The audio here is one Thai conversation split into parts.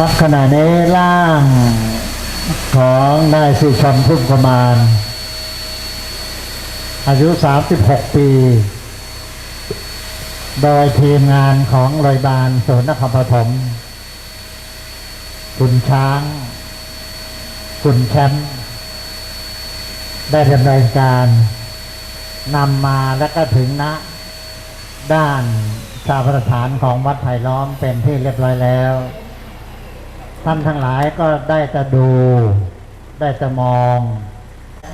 ครับขณะนี้ร่างของนายสุชนพุ่มประมาณ อายุ 36 ปี โดยทีมงานของโรงพยาบาลศูนนครปฐมคุณช้าง คุณแชมป์ได้ดำเนินการนำมาแล้วก็ถึงณด้านชาประฐานของวัดไผ่ล้อมเป็นที่เรียบร้อยแล้ว ท่านทั้งหลายก็ได้จะดู ได้จะมอง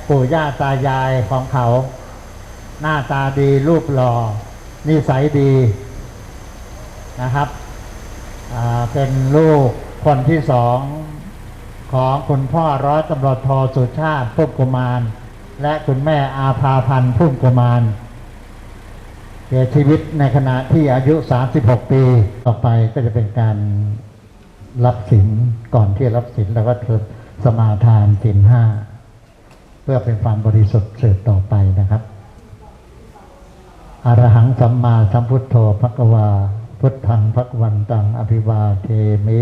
ปู่ย่าตายายของเขา หน้าตาดีรูปหล่อนิสัยดีนะครับ เป็นลูกคนที่สองของคุณพ่อร้อยตำรวจโทสุชาติพุ่มกุมาร และคุณแม่อาภาพันธ์พุ่มกุมารเสียชีวิตในขณะที่อายุ 36 ปีต่อไปก็จะเป็นการ รับสินก่อนที่รับสินเราก็เทิดสมาทานสินห้าเพื่อเป็นความบริสุทธิ์สืบต่อไปนะครับอรหังสัมมาสัมพุทโธภควา พุทธังภควันตังอภิวาเทมิ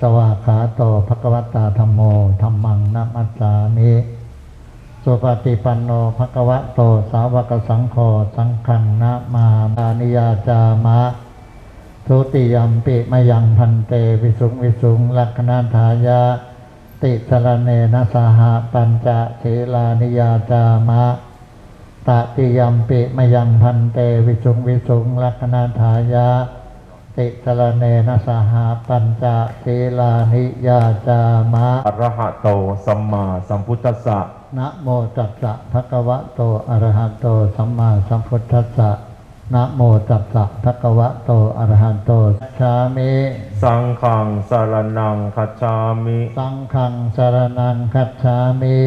สวาขาโตภควตาธรรมโมธรรมังนัมัสสามิสุปฏิปันโนภควะโต สาวกสังโฆสังฆังนะมาบานิยาจามะ ทุติยมปิมายังพันเตวิสุงวิสุงลักขณาทายะ ติสรเนนะสหปัญจเทลานิยาจามะตติยมปิมายังพันเตวิสุงวิสุงลักขณาทายะ ติสรเนนะสหปัญจเทลานิยาจามะอะระหะโตสัมมาสัมพุทธัสสะนะโมตัสสะภะคะวะโตอะระหะโตสัมมาสัมพุทธัสสะ นะโมตัสสะภะคะวะโตอะระหะโตชามิ สังฆังสารนังคัจฉามิ สังฆังสารนังคัจฉามิ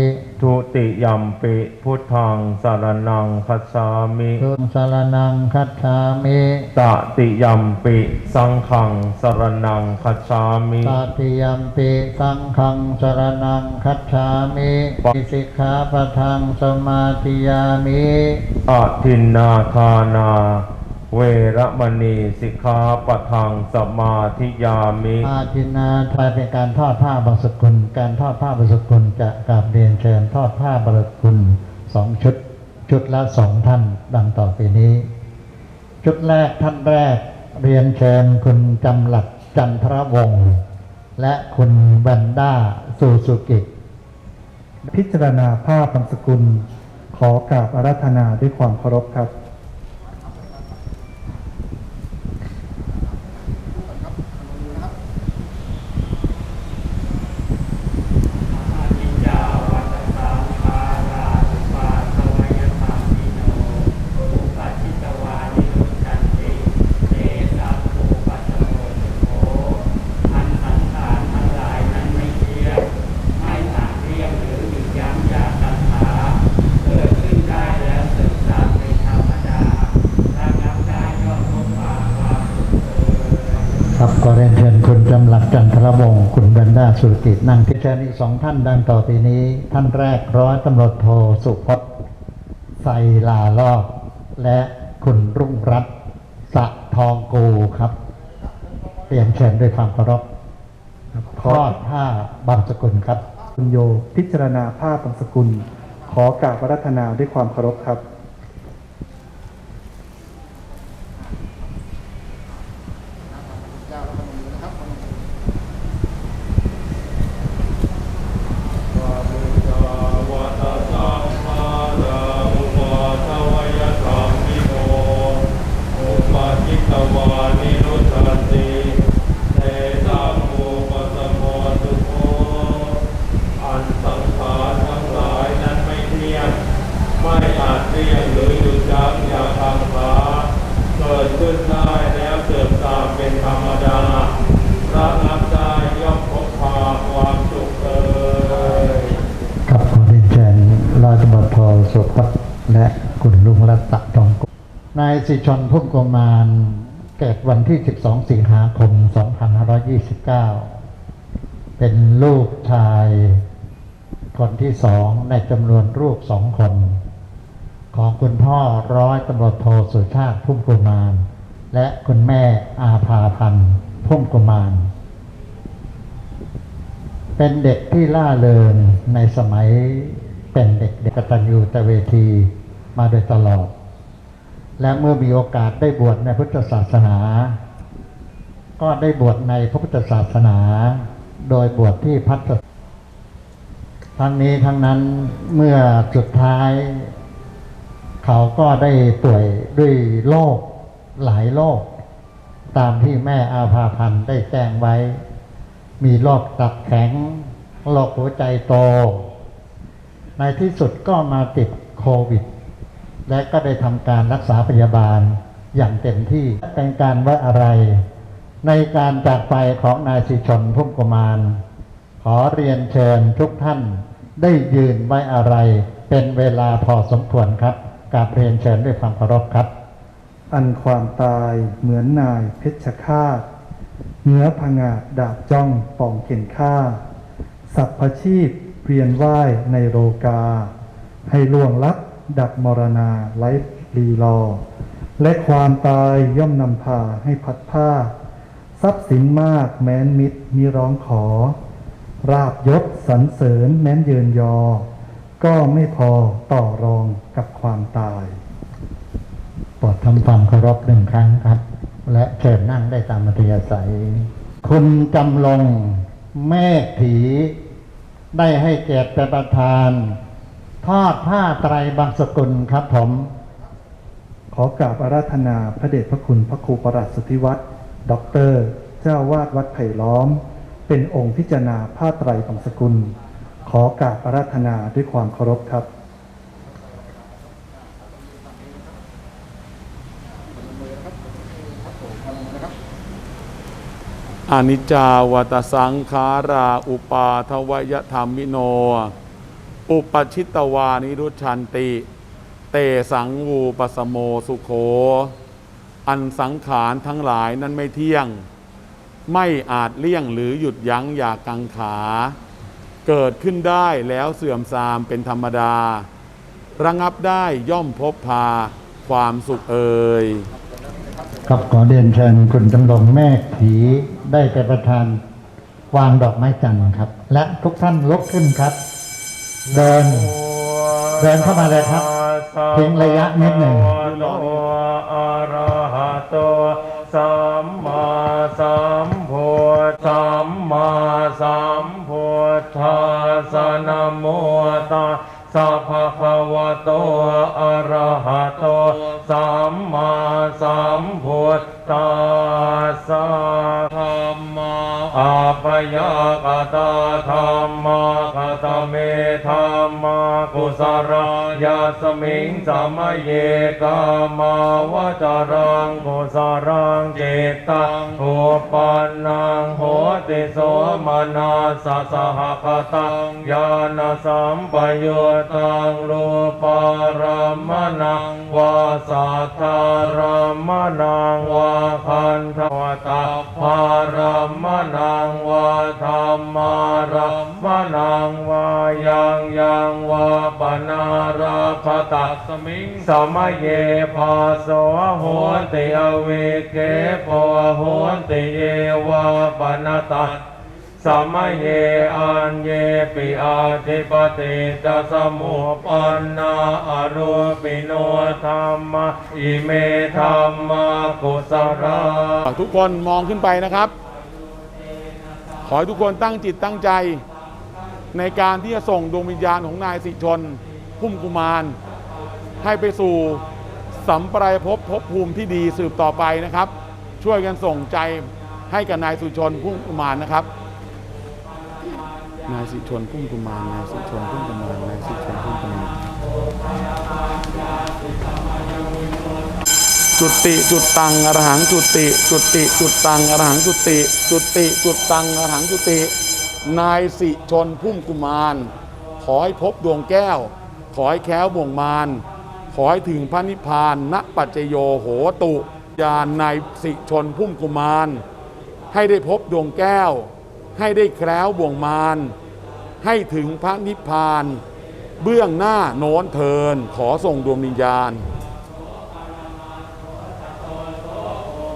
ทุติยมปิพุทธังสารนังคัจฉามิทุนสารนังคัจฉามิตติยมปิสังฆังสารนังคัจฉามิตาติยัมปิสังฆังสารนังคัจฉามิปิสิกขาปะทังสมาธิยามิอะทินนาคานา เวระมณีสิกขาปะทังสมาธิยามิอาทินาทายเป็นการทอดผ้าบางสกุล การทอดผ้าบางสกุลจะกราบเรียนเชิญทอดผ้าบางสกุลสองชุด ชุดละสองท่านดังต่อไปนี้ ชุดแรกท่านแรกเรียนเชิญคุณจำหลัดจันทรวงศ์และคุณแวนด้าซูซูกิ พิจารณาภาพบางสกุล ขอกราบอาราธนาด้วยความเคารพครับครับก็เรียนเชิญคุณจำหลัดจันทรว นด้าสุรกิจนั่งที่เชิญอีกสองท่านดังต่อไปนี้ ท่านแรกร้อยตำรวจโทสุพจน์ไซลาลอบและคุณรุ่งรัตน์สะทองกูครับเรียนเชิญด้วยความเคารพทอดผ้าบางสกุลครับ คุณโยพิจารณาภาพบางสกุล ขอกราบราธนาด้วยความเคารพครับ อันสังขารทั้งหลายนั้นไม่เที่ยง ไม่อาจเที่ยงหรือหยุดยั้งอย่างทางขาเกิดขึ้นได้แล้วเสื่อมตามเป็นธรรมดาระงับได้ย่อมพบพาความสุขเอ่ยครับขอเรียนเชิญร้อยตำรวจโทสุพจน์และคุณลุงรัตน์สะทองกุนายสิชนพุ่มกมารเกิดวันที่ 12 สิงหาคม 2529 เป็นลูกชายคนที่สองในจำนวนลูกสองคน ของคุณพ่อร้อยตำรวจโทสุชาติพุ่มกุมาร และคุณแม่อาภาพันธ์พุ่มกุมาร เป็นเด็กที่ล่าเริงในสมัยเป็นเด็กเด็กกตัญญูตเวทีมาโดยตลอด และเมื่อมีโอกาสได้บวชในพุทธศาสนา ก็ได้บวชในพระพุทธศาสนา โดยบวชที่พัทธทั้งนี้ทั้งนั้นเมื่อสุดท้าย เขาก็ได้ป่วยด้วยโรคหลายโรคตามที่แม่อาภาพันธ์ได้แจ้งไว้ มีโรคตับแข็งโรคหัวใจโต ในที่สุดก็มาติดโควิด และก็ได้ทำการรักษาพยาบาลอย่างเต็มที่เป็นการไว้อะไร ในการจากไปของนายสิชนพุ่มกุมาร ขอเรียนเชิญทุกท่านได้ยืนไว้อะไรเป็นเวลาพอสมควรครับ กราบเรียนเชิญด้วยความเคารพครับ อันความตายเหมือนนายเพชฌฆาตเนื้อผงาดดาบจ้องป่องเข็นฆ่า สัพพชีพเวียนว่ายในโลกา ให้ล่วงลับดับมรณาไร้ลีลอและความตายย่อมนำพาให้พัดผ้า ทรัพย์สินมากแม้นมิตรมีร้องขอ ราบยศสรรเสริญแม้นเยินยอ ก็ไม่พอต่อรองกับความตายโปรดทำความเคารพหนึ่งครั้งครับ และเชิญนั่งได้ตามมัธยาศัย คุณจำลงเมฆถีได้ให้เกียรติเป็นประธาน ทอดผ้าไตรบางสกุลครับผม ขอกราบอาราธนาพระเดชพระคุณพระครูประหลัดสุทธิวัฒน์ด็อกเตอร์ เจ้าวาดวัดไผ่ล้อม เป็นองค์พิจารณาผ้าไตรบางสกุล อกราบอาราธนาด้วยความเคารพครับอนิจจาวัตสังขารา อุปาทวยธรรมิโน อุปชิตวานิรุชันติ เตสังวูปสโมสุโข อันสังขารทั้งหลายนั้นไม่เที่ยง ไม่อาจเลี่ยงหรือหยุดยั้งอย่ากังขา เกิดขึ้นได้แล้วเสื่อมทรามเป็นธรรมดา ระงับได้ย่อมพบพาความสุขเอ่ยครับขอเรียนเชิญคุณจำลงแม่ถีได้เป็นประธานวางดอกไม้จันทร์ครับ และทุกท่านลุกขึ้นครับ เดิน เดินเข้ามาเลยครับทิ้งระยะนิดหนึ่งโตอะระหะโตสัมมาสัมพุทธสัมมาสัมพุ ทาสนโมตัสสะภะคะวะโตอะระหะโตสัมมาสัมพุทธัสสะ มมาอาปยากตาธัมมาคตเมธัมมากุสรายาสมิงสมเยกามาวจารังกุสรังเจตังอุปันนังโหติโสมนาสสหคตังญาณสัมปยุตังรูปารมนังวาสัทธารมนังวาคันธวตาภารมนังวาธรรมารมนังวายังยังวาปนาราคตัสมิงสมเยภาโสโหติอเวเกโปโหติเยวาปนตัส สมมาเยอันเยปิอาทิปติตสมุปปันนาอรูปิโนธรรมอิเมธรรมะกุสราทุกคนมองขึ้นไปนะครับ ขอให้ทุกคนตั้งจิตตั้งใจ ในการที่จะส่งดวงวิญญาณของนายสิชน พุ่มกุมาร ให้ไปสู่สัมปรายภพภพภูมิที่ดีสืบต่อไปนะครับ ช่วยกันส่งใจให้กับนายสุชนพุ่มกุมารนะครับ นายสิชนพุ่มกุมารนายสิชนพุ่มกุมารนายสิชนพุ่มกุมารจุติจุดตังอรหังจุติ จุติจุดตังอรหังจุติ จุติจุดตังอรหังจุติ นายสิชนพุ่มกุมารขอให้พบดวงแก้ว ขอให้แค้วบ่วงมารขอให้ถึงพระนิพพานณปัจจโยโหตุยานนายสิชนพุ่มกุมารให้ได้พบดวงแก้ว ให้ได้แคล้วบ่วงมารให้ถึงพระนิพพาน เบื้องหน้าโน้นเทินขอส่งดวงวิญญาณ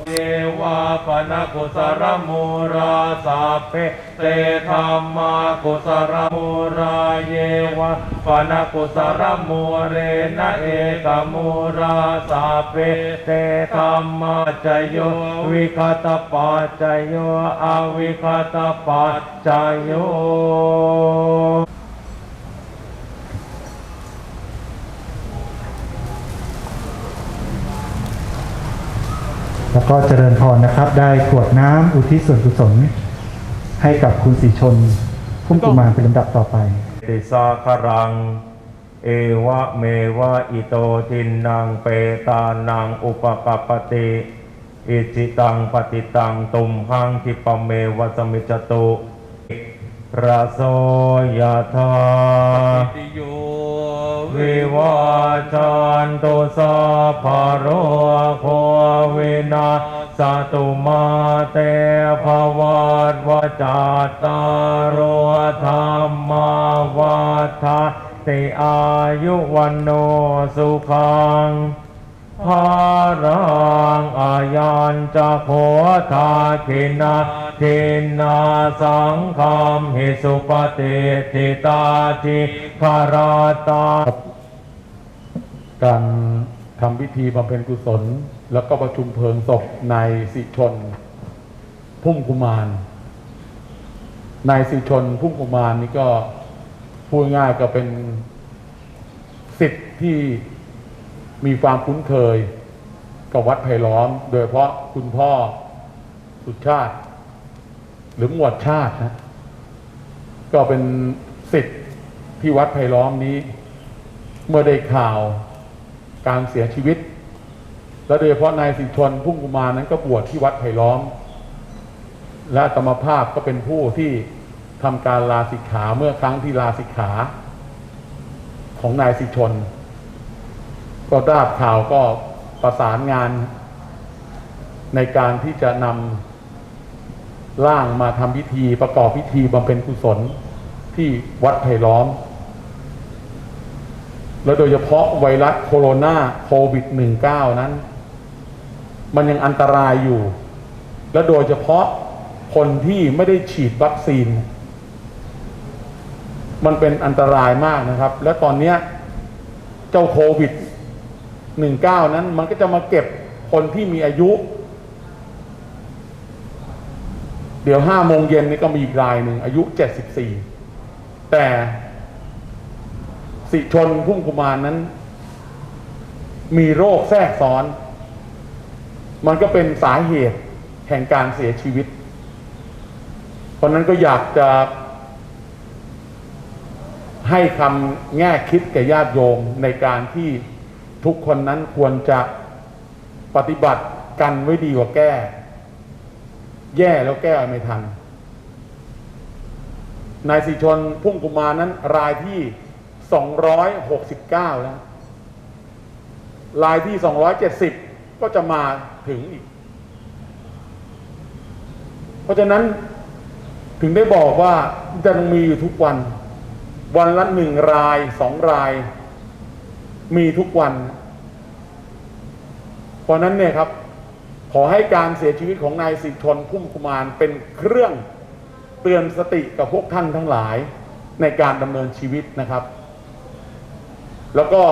เยวาปนกุสรมูราสัพเพเตธรรมากุสรมูราเยวาปนกุสรมูเรนะเอกมูราสัพเพเตธรรมาจโยวิคตปัจโยอวิคตปัจโย แล้วก็เจริญพรนะครับ ได้กรวดน้ำอุทิศส่วนกุศลให้กับคุณสีชน พุ่มกุมารเป็นลำดับต่อไป ติสาครัง เอวะเมวะอิโตทินนางเปตานังอุปกปปติอิจิตังปฏิตังตุมหังคิปะเมวะสมิจจตุระโสยธา ติโย วิวาจันตุสัพพะโรโควินาสตุมาเตภวัตวจัตารโรธรรมาวัฏาติอายุวันโนสุขังภารังอายัญจะโคทาคินา ทินาสังคมหิสุปฏิทิตาทิภาราตา การทำพิธีบำเพ็ญกุศล แล้วก็ประชุมเพลิงศพนายสิชน พุ่มกุมารนายสิชนพุ่มกุมารนี่ก็พูดง่ายก็เป็นสิทธิ์ที่มีความคุ้นเคยกับวัดไผ่ล้อม โดยเฉพาะคุณพ่อสุชาติ หรือหมวดชาตินะก็เป็นสิทธิ์ที่วัดไผ่ล้อมนี้ เมื่อได้ข่าวการเสียชีวิต และโดยเฉพาะนายสิชนพุ่งกุมารนั้นก็บวชที่วัดไผ่ล้อม และอาตมภาพก็เป็นผู้ที่ทำการลาสิกขาเมื่อครั้งที่ลาสิกขาของนายสิชน ก็ทราบข่าวก็ประสานงานในการที่จะนำ ร่างมาทำพิธีประกอบพิธีบำเพ็ญกุศลที่วัดไผ่ล้อม แล้วโดยเฉพาะไวรัสโคโรนาโควิด -19 นั้น มันยังอันตรายอยู่ และโดยเฉพาะคนที่ไม่ได้ฉีดวัคซีน มันเป็นอันตรายมากนะครับ และตอนนี้เจ้าโควิด 19 นั้นมันก็จะมาเก็บคนที่มีอายุ เดี๋ยวห้าโมงเย็นนี่ก็มีอีกรายหนึ่งอายุ74แต่สิชนพุ่งกุมารนั้น มีโรคแทรกซ้อน มันก็เป็นสาเหตุแห่งการเสียชีวิต เพราะนั้นก็อยากจะ ให้คำแง่คิดแก่ญาติโยมในการที่ทุกคนนั้นควรจะปฏิบัติกันไว้ดีกว่าแก้ แย่แล้วแก้ไม่ทัน นายสิชนพุ่งกุมารนั้น รายที่269แล้ว รายที่270ก็จะมาถึงอีก เพราะฉะนั้นถึงได้บอกว่าจะมีอยู่ทุกวัน วันละหนึ่งรายสองราย มีทุกวัน เพราะนั้นเนี่ยครับ ขอให้การเสียชีวิตของนายสิทธนพุ่มกุมารเป็นเครื่องเตือนสติกับพวกท่านทั้งหลายในการดำเนินชีวิตนะครับ แล้วก็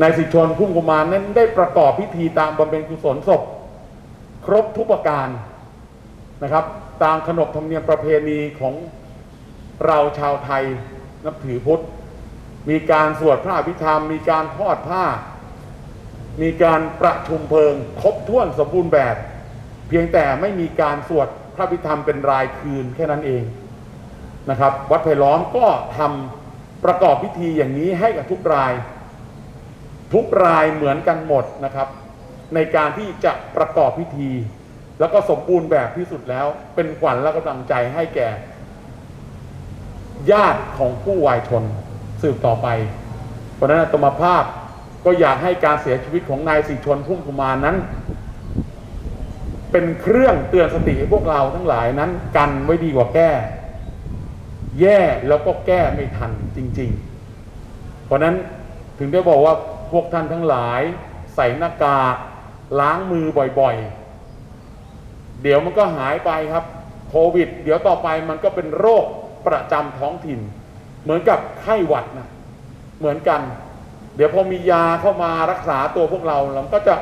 นายสิทธนพุ่มกุมารนั้นได้ประกอบพิธีตามบำเพ็ญกุศลศพ ครบทุกประการนะครับ ตามขนบธรรมเนียมประเพณีของเราชาวไทยนับถือพุทธ มีการสวดพระอภิธรรม มีการทอดผ้า มีการประชุมเพลิง ครบถ้วนสมบูรณ์แบบ เพียงแต่ไม่มีการสวดพระอภิธรรมเป็นรายคืนแค่นั้นเองนะครับ วัดไผ่ล้อมก็ทำประกอบพิธีอย่างนี้ให้กับทุกราย ทุกรายเหมือนกันหมดนะครับ ในการที่จะประกอบพิธี แล้วก็สมบูรณ์แบบที่สุดแล้ว เป็นขวัญและกำลังใจให้แก่ ญาติของผู้วายชนสืบต่อไปเพราะนั้นตมภาพ ก็อยากให้การเสียชีวิตของนายสิชนพุ่มกุมารนั้น เป็นเครื่องเตือนสติให้พวกเราทั้งหลายนั้น กันไว้ดีกว่าแก้ แย่แล้วก็แก้ไม่ทันจริง ๆ เพราะนั้นถึงได้บอกว่าพวกท่านทั้งหลาย ใส่หน้ากากล้างมือบ่อยๆ เดี๋ยวมันก็หายไปครับโควิด เดี๋ยวต่อไปมันก็เป็นโรคประจำท้องถิ่น เหมือนกับไข้หวัดนะเหมือนกัน เดี๋ยวพอมียาเข้ามารักษาตัวพวกเราเราก็จะ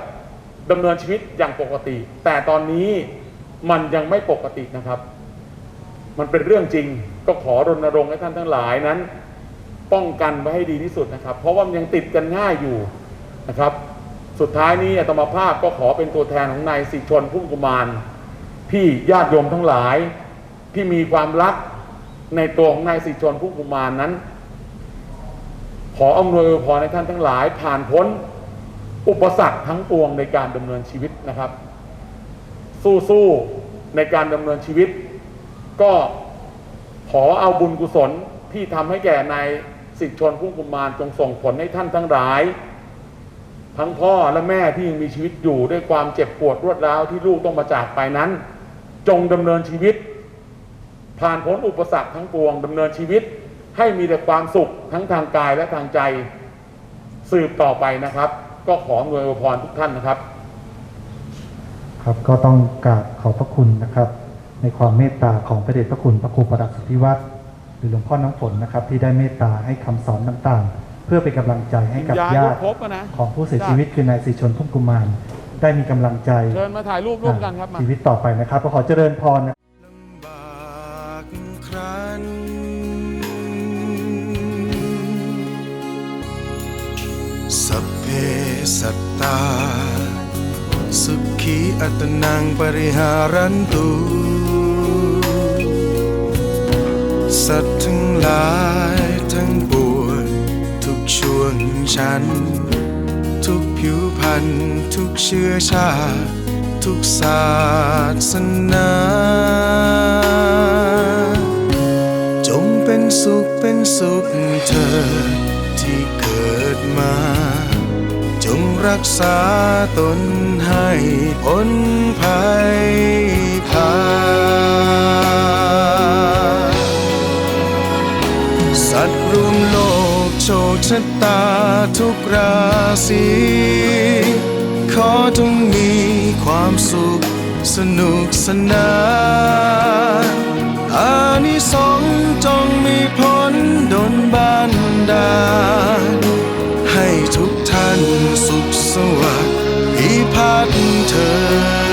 ดำเนินชีวิตอย่างปกติ แต่ตอนนี้มันยังไม่ปกตินะครับ มันเป็นเรื่องจริงก็ขอรณรงค์ให้ท่านทั้งหลายนั้น ป้องกันไว้ให้ดีที่สุดนะครับ เพราะว่ามันยังติดกันง่ายอยู่นะครับ สุดท้ายนี้อาตมาภาพก็ขอเป็นตัวแทนของนายสิชนพุ่มกุมารพี่ญาติโยมทั้งหลายที่มีความรักในตัวของนายสิชนพุ่มกุมารนั้น ขออำนวยอวยพรให้ท่านทั้งหลายผ่านพ้น อุปสรรคทั้งปวงในการดำเนินชีวิตนะครับ สู้ๆในการดำเนินชีวิต ก็ขอเอาบุญกุศลที่ทำให้แก่นายสิทธิชนพุ่มกุมารจงส่งผลให้ท่านทั้งหลาย ทั้งพ่อและแม่ที่ยังมีชีวิตอยู่ด้วยความเจ็บปวดรวดร้าวที่ลูกต้องมาจากไปนั้น จงดำเนินชีวิต ผ่านพ้นอุปสรรคทั้งปวงดำเนินชีวิต ให้มีแต่ความสุขทั้งทางกายและทางใจสืบต่อไปนะครับ ก็ขออำนวยอวยพรทุกท่านนะครับ ครับก็ต้องกราบขอบพระคุณนะครับ ในความเมตตาของพระเดชพระคุณพระครูประดับสุทธิวัฒน์หรือหลวงพ่อน้ำฝนนะครับ ที่ได้เมตตาให้คำสอนต่างๆ เพื่อเป็นกำลังใจให้กับวิญญาณญาติครบอะนะของผู้เสียชีวิตคือนายสิชนพุ่มกุมารได้มีกำลังใจเชิญมาถ่ายรูปร่วมกันครับมา ชีวิตต่อไปนะครับก็ขอเจริญพรนะ สัพเพสัตตา สุขีอัตนังปริหารันตุ สัตว์ทั้งหลายทั้งปวงทุกช่วงชั้น ทุกผิวพันธุ์ทุกเชื้อชาติทุกศาสนา จงเป็นสุขเป็นสุขเธอที่เกิด มา จงรักษาตนให้พ้นภัยพาสัตว์รวมโลกโชคชะตาทุกราศีขอจงมีความสุขสนุกสนาน อานิสงส์จงมีผลดนบันดาลให้ทุกท่านสุขสวัสดิ์พิพัฒน์เธอ